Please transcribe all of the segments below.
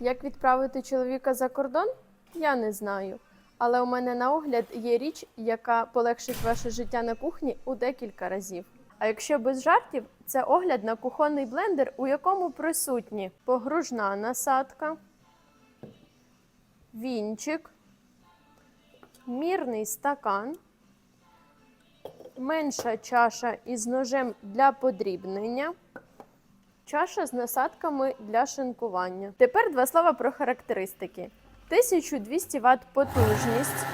Як відправити чоловіка за кордон? Я не знаю. Але у мене на огляд є річ, яка полегшить ваше життя на кухні у декілька разів. А якщо без жартів, це огляд на кухонний блендер, у якому присутні погружна насадка, вінчик, мірний стакан, менша чаша із ножем для подрібнення. Чаша з насадками для шинкування. Тепер два слова про характеристики: 1200 Вт потужність.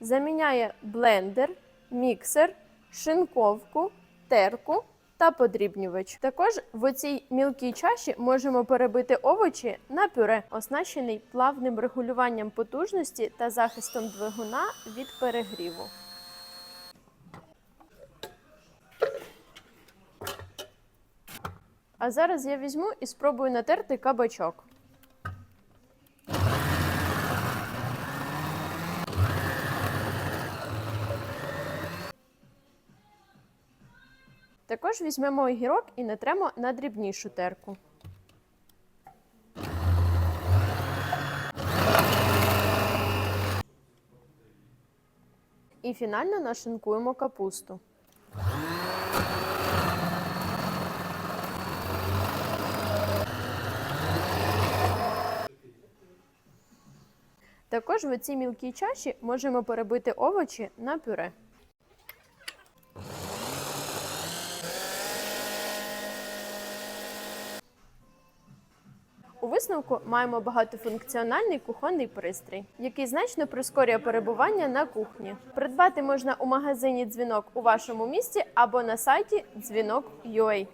Заміняє блендер, міксер, шинковку, терку та подрібнювач. Також в оцій мілкій чаші можемо перебити овочі на пюре, оснащений плавним регулюванням потужності та захистом двигуна від перегріву. А зараз я візьму і спробую натерти кабачок. Також візьмемо огірок і натремо на дрібнішу терку. І фінально нашинкуємо капусту. Також в цій мілкій чаші можемо перебити овочі на пюре. У висновку маємо багатофункціональний кухонний пристрій, який значно прискорює перебування на кухні. Придбати можна у магазині дзвінок у вашому місті або на сайті дзвінок.ua.